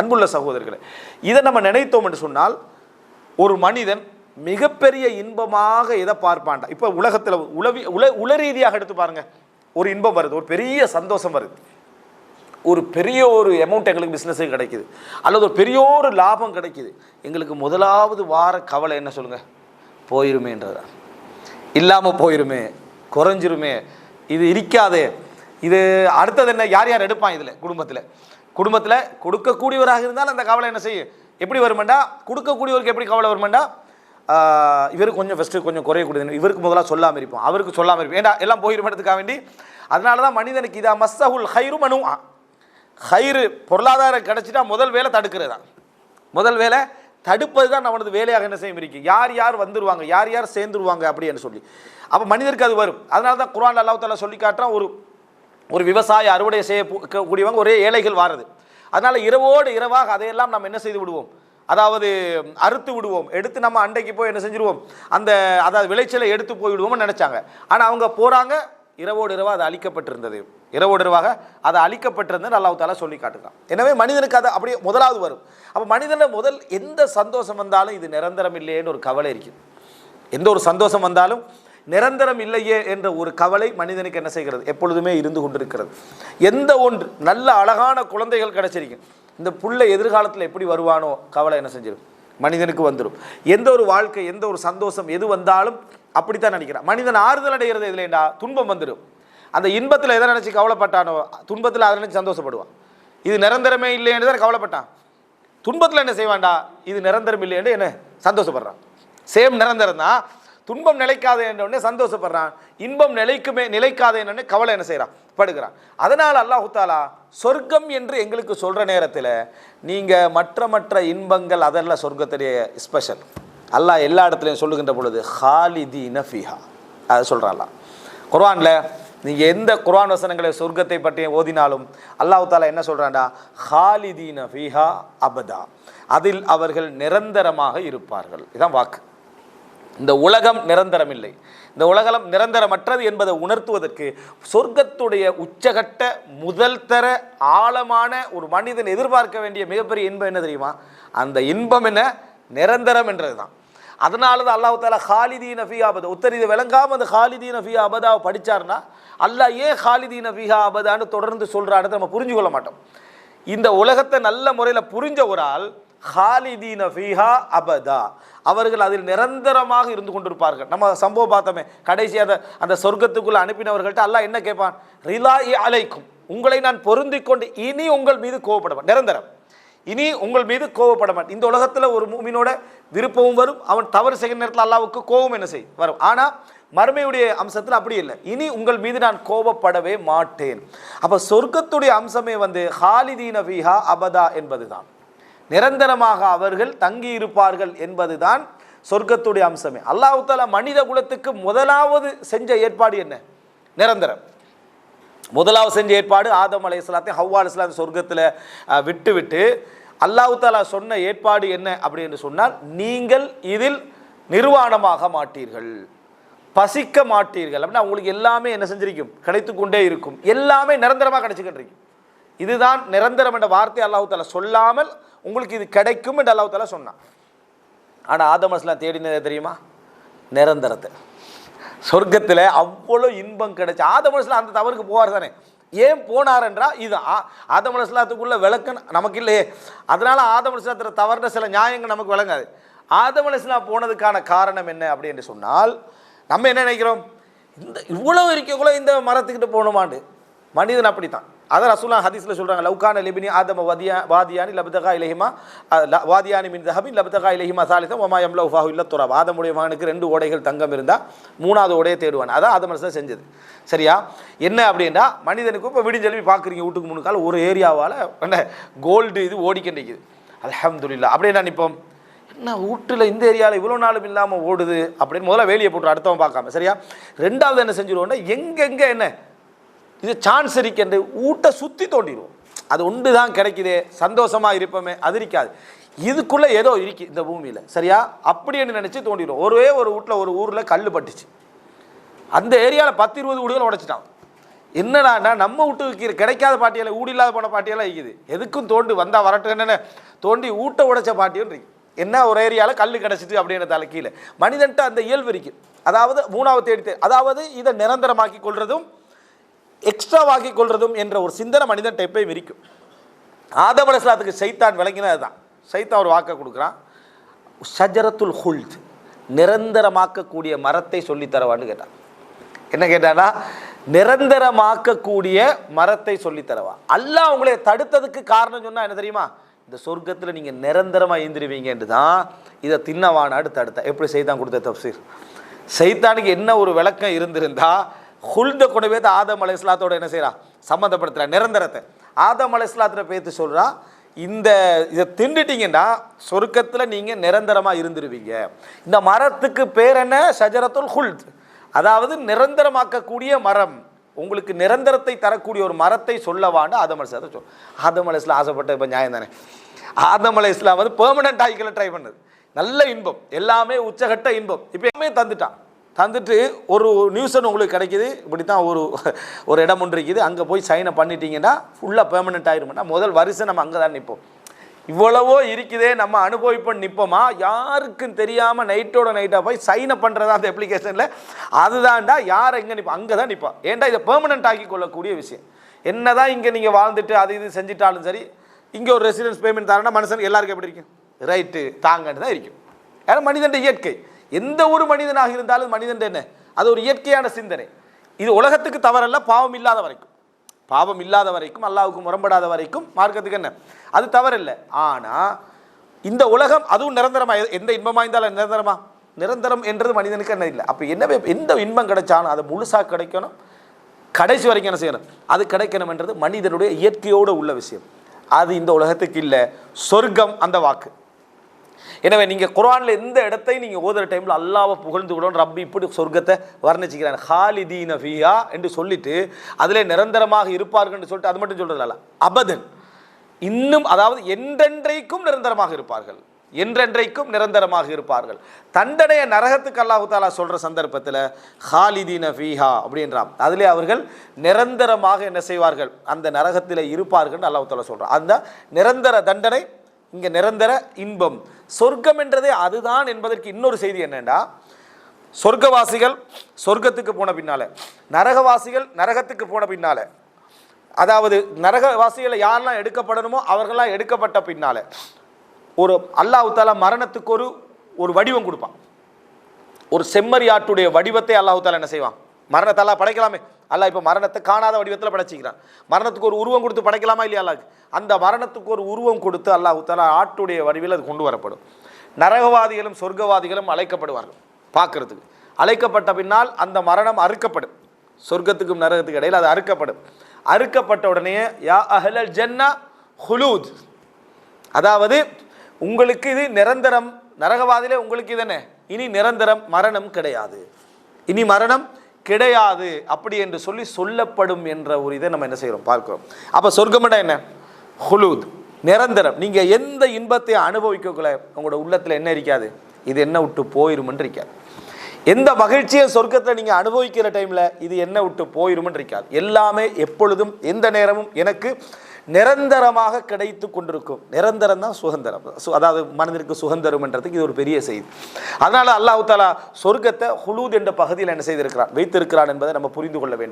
அன்புள்ள சகோதரர்களே இதை நம்ம நினைத்தோம் என்று சொன்னால் ஒரு மனிதன் மிகப்பெரிய இன்பமாக எதை பார்ப்பான்டா? இப்போ உலகத்தில் உளவி உல உல ரீதியாக எடுத்து பாருங்கள் ஒரு இன்பம் வருது ஒரு பெரிய சந்தோஷம் வருது. ஒரு பெரிய ஒரு அமௌண்ட் எங்களுக்கு பிஸ்னஸு கிடைக்குது. அல்லது ஒரு பெரிய ஒரு லாபம் கிடைக்குது. எங்களுக்கு முதலாவது வார கவலை என்ன சொல்லுங்கள் போயிருமேன்றதா இல்லாமல் போயிருமே குறைஞ்சிருமே. இது இருக்காதே. இது அடுத்தது என்ன? யார் யார் எடுப்பான் இதில் குடும்பத்தில்? குடும்பத்தில் கொடுக்கக்கூடியவராக இருந்தால் அந்த கவலை என்ன செய்யும்? எப்படி வருமெண்டா? கொடுக்கக்கூடியவருக்கு எப்படி கவலை வருமெண்டா? இவருக்கு கொஞ்சம் ஃபஸ்ட்டு கொஞ்சம் குறையக்கூடியது இவருக்கு முதலாக சொல்லாமல் இருப்போம். அவருக்கு சொல்லாமல் இருப்போம். ஏண்டா எல்லாம் போயிருமன்றதுக்காக வேண்டி? அதனால தான் மனிதனுக்கு இதா மஸ்ஸஹுல் ஹைரு மனு ஹைரு பொருளாதாரம் கிடச்சிட்டா முதல் வேலை தடுக்கிறது தான் முதல் வேலை தடுப்பது தான் நம்மளது வேலையாக என்ன செய்யும் இருக்கு யார் யார் வந்துருவாங்க? யார் யார் சேர்ந்துருவாங்க? அப்படின்னு சொல்லி. அப்போ மனிதருக்கு அது வரும். அதனால தான் குரான் அல்லாஹ் தாலா சொல்லி காட்டுறான் ஒரு ஒரு விவசாய அறுவடை செய்ய கூடியவங்க ஒரே ஏழைகள் வாருது. அதனால் இரவோடு இரவாக அதையெல்லாம் நம்ம என்ன செய்து விடுவோம்? அதாவது அறுத்து விடுவோம். எடுத்து நம்ம அண்டைக்கு போய் என்ன செஞ்சுருவோம்? அந்த அதாவது விளைச்சலை எடுத்து போய்விடுவோம்னு நினச்சாங்க நினைச்சாங்க. ஆனால் அவங்க போகிறாங்க இரவோடு இரவாக அது அழிக்கப்பட்டிருந்தது. இரவோடு இரவாக அது அழிக்கப்பட்டிருந்தது அல்லாஹ் தாலா சொல்லி காட்டுறான். எனவே மனிதனுக்கு அது அப்படியே முதலாவது வரும். அப்போ மனிதனை முதல் எந்த சந்தோஷம் வந்தாலும் இது நிரந்தரம் இல்லையேன்னு ஒரு கவலை இருக்குது. எந்த ஒரு சந்தோஷம் வந்தாலும் நிரந்தரம் இல்லையே என்ற ஒரு கவலை மனிதனுக்கு என்ன செய்கிறது? எப்பொழுதுமே இருந்து கொண்டிருக்கிறது. எந்த ஒன்று நல்ல அழகான குழந்தைகள் கிடைச்சிருக்கும் இந்த புள்ள எதிர்காலத்தில் எப்படி வருவானோ கவலை என்ன செஞ்சிடும் மனிதனுக்கு வந்துடும் எந்த ஒரு வாழ்க்கை எந்த ஒரு சந்தோஷம் எது வந்தாலும் அப்படித்தான் நினைக்கிறான். மனிதன் ஆறுதல் அடைகிறது இல்லைண்டா துன்பம் வந்துடும் அந்த இன்பத்தில் எதை நினச்சி கவலைப்பட்டானோ துன்பத்தில் அதை நினச்சி சந்தோஷப்படுவான். இது நிரந்தரமே இல்லைன்னு தான் கவலைப்பட்டான். துன்பத்தில் என்ன செய்வான்டா? இது நிரந்தரம் இல்லைன்னு என்ன? சந்தோஷப்படுறான். சேம் நிரந்தரம் தான் துன்பம் நிலைக்காது என்ற சந்தோஷப்படுறான். இன்பம் நிலைக்குமே நிலைக்காது உடனே கவலை என்ன செய்கிறான் படுகிறான் அதனால் அல்லாஹு தாலா சொர்க்கம் என்று எங்களுக்கு சொல்கிற நேரத்தில் நீங்கள் மற்ற மற்ற இன்பங்கள் அதெல்லாம் சொர்க்கத்துடைய ஸ்பெஷல் அல்லாஹ் எல்லா இடத்துலையும் சொல்லுகின்ற பொழுது ஹாலிதீன ஃபிஹா. அதை சொல்கிறான்ல குர்வானில் நீங்கள் எந்த குர்ஆன் வசனங்களை சொர்க்கத்தை பற்றி ஓதினாலும் அல்லாஹு தாலா என்ன சொல்கிறான்டா ஹாலிதீன ஃபீஹா அபதா. அதில் அவர்கள் நிரந்தரமாக இருப்பார்கள். இதுதான் வாக்கு. இந்த உலகம் நிரந்தரம் இல்லை இந்த உலகம் நிரந்தரமற்றது என்பதை உணர்த்துவதற்கு சொர்க்கத்துடைய உச்சகட்ட முதல் தர ஆழமான ஒரு மனிதன் எதிர்பார்க்க வேண்டிய மிகப்பெரிய இன்பம் என்ன தெரியுமா? அந்த இன்பம் என்ன? நிரந்தரம் என்றது தான் அதனால தான் அல்லாஹ் தாலா ஹாலிதீன் ஃபி ஆபது உத்தர் இது விளங்காமல் அந்த ஹாலிதீன் ஃபி அபதாவை படித்தார்னா அல்லாஹ் ஏன் ஹாலிதீன் அஃபிஹா ஆபதான்னு தொடர்ந்து சொல்கிறான்னு நம்ம புரிஞ்சு கொள்ள மாட்டோம். இந்த உலகத்தை நல்ல முறையில் புரிஞ்ச ஒரு ஆள் ஹாலிதீன ஃபீஹா அபதா. அவர்கள் அதில் நிரந்தரமாக இருந்து கொண்டிருப்பார்கள். நம்ம சம்பவம் பார்த்தோமே கடைசி அந்த அந்த சொர்க்கத்துக்குள்ளே அனுப்பினவர்கள்ட்ட அல்லாஹ் என்ன கேட்பான்? ரிலா அலைக்கும். உங்களை நான் பொருந்தி கொண்டு இனி உங்கள் மீது கோவப்படுவேன் நிரந்தரம். இனி உங்கள் மீது கோவப்பட மாட்டேன். இந்த உலகத்தில் ஒரு மூமினோட விருப்பமும் வரும். அவன் தவறு செய்கிற நேரத்தில் அல்லாவுக்கு கோபம் என்ன செய்யும் வரும். ஆனால் மறுமையுடைய அம்சத்தில் அப்படி இல்லை. இனி உங்கள் மீது நான் கோபப்படவே மாட்டேன். அப்போ சொர்க்கத்துடைய அம்சமே வந்து ஹாலிதீன ஃபீஹா அபதா என்பதுதான். நிரந்தரமாக அவர்கள் தங்கி இருப்பார்கள் என்பதுதான் சொர்க்கத்துடைய அம்சமே. அல்லாஹ் தாலா மனித குலத்துக்கு முதலாவது செஞ்ச ஏற்பாடு என்ன? நிரந்தரம். முதலாவது செஞ்ச ஏற்பாடு ஆதம் அலை இஸ்லாத்தையும் ஹவ்வா இஸ்லாம் சொர்க்கத்தில் விட்டு விட்டு அல்லாஹ் தாலா சொன்ன ஏற்பாடு என்ன அப்படின்னு சொன்னால் நீங்கள் இதில் நிர்வாணமாக மாட்டீர்கள். பசிக்க மாட்டீர்கள். அப்படின்னா உங்களுக்கு எல்லாமே என்ன செஞ்சிருக்கும்? கிடைத்து கொண்டே இருக்கும். எல்லாமே நிரந்தரமாக கிடைச்சிக்கிட்டு இருக்கும். இதுதான் நிரந்தரம் என்ற வார்த்தை அல்லாஹ் தாலா சொல்லாமல் உங்களுக்கு இது கிடைக்கும் என்று அல்லாஹ் தாலா சொன்னான். ஆனால் ஆதமஸ்லாம் தேடினதே தேடினது தெரியுமா? நிரந்தரத்தை. சொர்க்கத்தில் அவ்வளோ இன்பம் கிடைச்சு. ஆதம் அந்த தவறுக்கு போவார் தானே? ஏன் போனார் என்றால் இது ஆ- விளக்கம் நமக்கு இல்லையே. அதனால ஆதம் தவறுன சில நியாயங்கள் நமக்கு விளங்காது. ஆதம் போனதுக்கான காரணம் என்ன அப்படின்னு சொன்னால் நம்ம என்ன நினைக்கிறோம்? இந்த இவ்வளோ இருக்கக்குள்ள இந்த மரத்துக்கிட்ட போகணுமாண்டு. மனிதன் அப்படித்தான். அதான் ரசூலா ஹதீஸில் சொல்கிறாங்க லவ்கான லிபினி ஆதம வதியா வாதியானி லபதகா இலஹிமா ல- வாதியானி மின் தஹபின் லபதகா இலஹிமா சாலிதம் ஒமா எம்ல உஃபாஹு இல்ல துராப் ஆதமுடைய மகனுக்கு ரெண்டு ஓடைகள் தங்கம் இருந்தால் மூணாவது ஓடையை தேடுவான். அதான் ஆதம் அலைஹிஸ்ஸலாம் செஞ்சது. சரியா? என்ன அப்படின்னா மனிதனுக்கு இப்போ விடிஞ்செல்வி பார்க்குறீங்க வீட்டுக்கு முன்னுக்கால் ஒரு ஏரியாவால் என்ன கோல்டு இது ஓடிக்கிட்டு அலமதுல்லா அப்படியே நான் நிற்போம் என்ன வீட்டில் இந்த ஏரியாவில் இவ்வளோ நாளும் இல்லாமல் ஓடுது அப்படின்னு முதல்ல வேலியை போட்டு அடுத்தவன் பார்க்காம சரியா? ரெண்டாவது என்ன செஞ்சிருவோம்னா எங்கெங்கே என்ன இது சான்ஸ் இருக்கின்ற ஊட்டை சுற்றி தோண்டிடுவோம். அது ஒன்று தான் கிடைக்குதே சந்தோஷமாக இருப்போமே அது இருக்காது இதுக்குள்ளே ஏதோ இருக்கு இந்த பூமியில். சரியா? அப்படின்னு நினச்சி தோண்டிடுவோம். ஒரே ஒரு வீட்டில் ஒரு ஊரில் கல் பட்டுச்சு. அந்த ஏரியாவில் பத்து இருபது வீடுகள் உடைச்சிட்டான். என்னடான்னா நம்ம வீட்டுக்கு கிடைக்காத பாட்டியெல்லாம் ஊடி இல்லாத போன பாட்டியெல்லாம் இருக்குது எதுக்கும் தோண்டி வந்தால் வரட்டும் என்னென்ன? தோண்டி ஊட்ட உடைச்ச பாட்டியும் இருக்கு. என்ன ஒரு ஏரியாவில் கல் கிடச்சிட்டு அப்படின்றதால கீழே. மனிதன்ட்ட அந்த இயல்பு இருக்குது அதாவது மூணாவது தேடி தே- அதாவது இதை நிரந்தரமாக்கி கொள்வதும் எக்ஸ்ட்ராவாக்கி கொள்றதும் என்ற ஒரு சிந்தனை மனிதன் எப்பயும் விரிக்கும். ஆதம் அலிஸ்லாத்துக்கு சைத்தான் விளங்கினது தான் சைத்தான் ஒரு வாக்கை கொடுக்குறான். ஷஜரத்துல் ஹுல்த் நிரந்தரமாக்கக்கூடிய மரத்தை சொல்லித் தரவான்னு கேட்டான். என்ன கேட்டானா நிரந்தரமாக்கக்கூடிய மரத்தை சொல்லித்தரவா. அல்லா உங்களை தடுத்ததுக்கு காரணம் சொன்னால் என்ன தெரியுமா? இந்த சொர்க்கத்தில் நீங்கள் நிரந்தரமாக இருந்துருவீங்கன்னு தான் இதை தின்னவானாடு தடுத்த. எப்படி செய்தான் கொடுத்த தப்சீர்? சைத்தானுக்கு என்ன ஒரு விளக்கம் இருந்திருந்தால் ஹுல்த கொண்டு போய் ஆதம் அலை இஸ்லாத்தோட என்ன செய்கிறா சம்மந்தப்படுத்துறா நிரந்தரத்தை. ஆதம் அலை இஸ்லாத்தில் பேத்து சொல்கிறா இந்த இதை தின்னுட்டீங்கன்னா சொர்க்கத்தில் நீங்கள் நிரந்தரமாக இருந்துருவீங்க. இந்த மரத்துக்கு பேர் என்ன? ஷஜரத்துல் ஹுல்த். அதாவது நிரந்தரமாக்கக்கூடிய மரம். உங்களுக்கு நிரந்தரத்தை தரக்கூடிய ஒரு மரத்தை சொல்லவான்னு ஆதம் அலை சொல். ஆதம் அலை இஸ்லாம் ஆசைப்பட்ட இப்போ நியாயம் தானே? ஆதம் அலை இஸ்லாம் வந்து பெர்மனெண்ட் ஆகிக்கல ட்ரை பண்ணுது. நல்ல இன்பம். எல்லாமே உச்சகட்ட இன்பம். இப்போ எல்லாமே தந்துட்டான். தந்துட்டு ஒரு நியூஸன் உங்களுக்கு கிடைக்கிது. இப்படி தான் ஒரு ஒரு இடம் ஒன்று இருக்குது. அங்கே போய் சைனை பண்ணிட்டீங்கன்னா ஃபுல்லாக பெர்மனெண்ட் ஆயிருமெண்டா முதல் வருஷம் நம்ம அங்கே தான் நிற்போம் இவ்வளவோ இருக்குதே நம்ம அனுபவிப்போம் நிற்போமா யாருக்கும் தெரியாமல் நைட்டோட நைட்டாக போய் சைனை பண்ணுறதா அந்த அப்ளிகேஷனில் அதுதான்டா யார் எங்கே நிற்போம் அங்கே தான் நிற்போம் ஏன்டா இதை பெர்மனெண்ட் ஆக்கி கொள்ளக்கூடிய விஷயம்? என்னதான் இங்கே நீங்கள் வாழ்ந்துட்டு அது இது செஞ்சிட்டாலும் சரி இங்கே ஒரு ரெசிடென்ஸ் பேமெண்ட் தரேன்னா மனுஷன் எல்லாருக்கும் எப்படி இருக்கும்? ரைட்டு தாங்கன்னு தான் இருக்கும். ஏன்னா மனிதன் இயற்கை. எந்த ஒரு மனிதனாக இருந்தாலும் மனிதன் என்ன? அது ஒரு இயற்கையான சிந்தனை. இது உலகத்துக்கு தவறல்ல பாவம் இல்லாத வரைக்கும். பாவம் இல்லாத வரைக்கும் அல்லாவுக்கு முரம்படாத வரைக்கும் மார்க்கத்துக்கு என்ன? அது தவறில்லை. ஆனால் இந்த உலகம் அதுவும் நிரந்தரமா? எந்த இன்பமாக இருந்தாலும் நிரந்தரமா? நிரந்தரம் என்றது மனிதனுக்கு என்ன இல்லை. அப்போ என்ன எந்த இன்பம் கிடைச்சாலும் அது முழுசாக கிடைக்கணும். கடைசி வரைக்கும் என்ன செய்யணும்? அது கிடைக்கணும்ன்றது மனிதனுடைய இயற்கையோடு உள்ள விஷயம். அது இந்த உலகத்துக்கு இல்லை. சொர்க்கம் அந்த வாக்கு. எனவே நீங்கள் குரானில் எந்த இடத்தையும் நீங்கள் ஓதுற டைமில் அல்லாவை புகழ்ந்து விடணும் ரப்பி இப்படி சொர்க்கத்தை வர்ணிச்சுக்கிறான் ஹாலிதீன ஃபியா என்று சொல்லிட்டு அதிலே நிரந்தரமாக இருப்பார்கள் சொல்லிட்டு அது மட்டும் சொல்கிறதில்ல அபதன். இன்னும் அதாவது என்றென்றைக்கும் நிரந்தரமாக இருப்பார்கள். என்றென்றைக்கும் நிரந்தரமாக இருப்பார்கள். தண்டனைய நரகத்துக்கு அல்லாஹு தாலா சந்தர்ப்பத்தில் ஹாலிதீன ஃபீஹா அப்படின்றான் அதிலே அவர்கள் நிரந்தரமாக என்ன செய்வார்கள்? அந்த நரகத்தில் இருப்பார்கள் அல்லாஹு தாலா அந்த நிரந்தர தண்டனை இங்கே நிரந்தர இன்பம். சொர்க்கம் என்றதே அதுதான் என்பதற்கு இன்னொரு செய்தி என்னென்னா சொர்க்கவாசிகள் சொர்க்கத்துக்கு போன பின்னால். நரகவாசிகள் நரகத்துக்கு போன பின்னால. அதாவது நரகவாசிகளை யாரெல்லாம் எடுக்கப்படணுமோ அவர்களாம் எடுக்கப்பட்ட பின்னால. ஒரு அல்லாஹாலா மரணத்துக்கு ஒரு ஒரு வடிவம் கொடுப்பான். ஒரு செம்மறியாட்டுடைய வடிவத்தை அல்லாஹாலா என்ன செய்வான்? மரணத்தை எல்லாம் படைக்கலாமே. அல்லாஹ் இப்போ மரணத்தை காணாத வடிவத்தில் படைச்சிக்கிறான். மரணத்துக்கு ஒரு உருவம் கொடுத்து படைக்கலாமா இல்லையா அல்லாஹ்? அந்த மரணத்துக்கு ஒரு உருவம் கொடுத்து அல்லாஹ் தாலா ஆட்டுடைய வடிவில் அது கொண்டு வரப்படும். நரகவாதிகளும் சொர்க்கவாதிகளும் அழைக்கப்படுவார்கள் பார்க்கறதுக்கு. அழைக்கப்பட்ட பின்னால் அந்த மரணம் அறுக்கப்படும். சொர்க்கத்துக்கும் நரகத்துக்கு இடையில் அது அறுக்கப்படும். அறுக்கப்பட்ட உடனே யா அஹலல் ஜன்னா ஹுலூத். அதாவது உங்களுக்கு இது நிரந்தரம். நரகவாதியிலே உங்களுக்கு இது என்ன? இனி நிரந்தரம் மரணம் கிடையாது. இனி மரணம் கிடையாது அப்படி என்று சொல்லி சொல்லப்படும் என்ற ஒரு இதை நம்ம என்ன செய்கிறோம்? பார்க்கிறோம். அப்போ சொர்க்கம்டா என்ன? ஹுலூத் நிரந்தரம். நீங்கள் எந்த இன்பத்தை அனுபவிக்கக்குள்ள உங்களோட உள்ளத்தில் என்ன இருக்காது? இது என்ன விட்டு போயிருமென்று இருக்காது. எந்த மகிழ்ச்சியை சொர்க்கத்தில் நீங்கள் அனுபவிக்கிற டைமில் இது என்ன விட்டு போயிருமென்று இருக்காது. எல்லாமே எப்பொழுதும் எந்த நேரமும் எனக்கு நிரந்தரமாக கிடைத்து கொண்டிருக்கும். நிரந்தரம் தான் சுதந்திரம். சு- அதாவது மனதிற்கு சுதந்திரம்ன்றதுக்கு இது ஒரு பெரிய செய்தி. அதனால அல்லாஹ் தாலா சொர்க்கத்தை ஹுலூத் என்ற பகுதியில் என்ன செய்திருக்கிறான்? வைத்திருக்கிறான் என்பதை நம்ம புரிந்து கொள்ள வேண்டும்.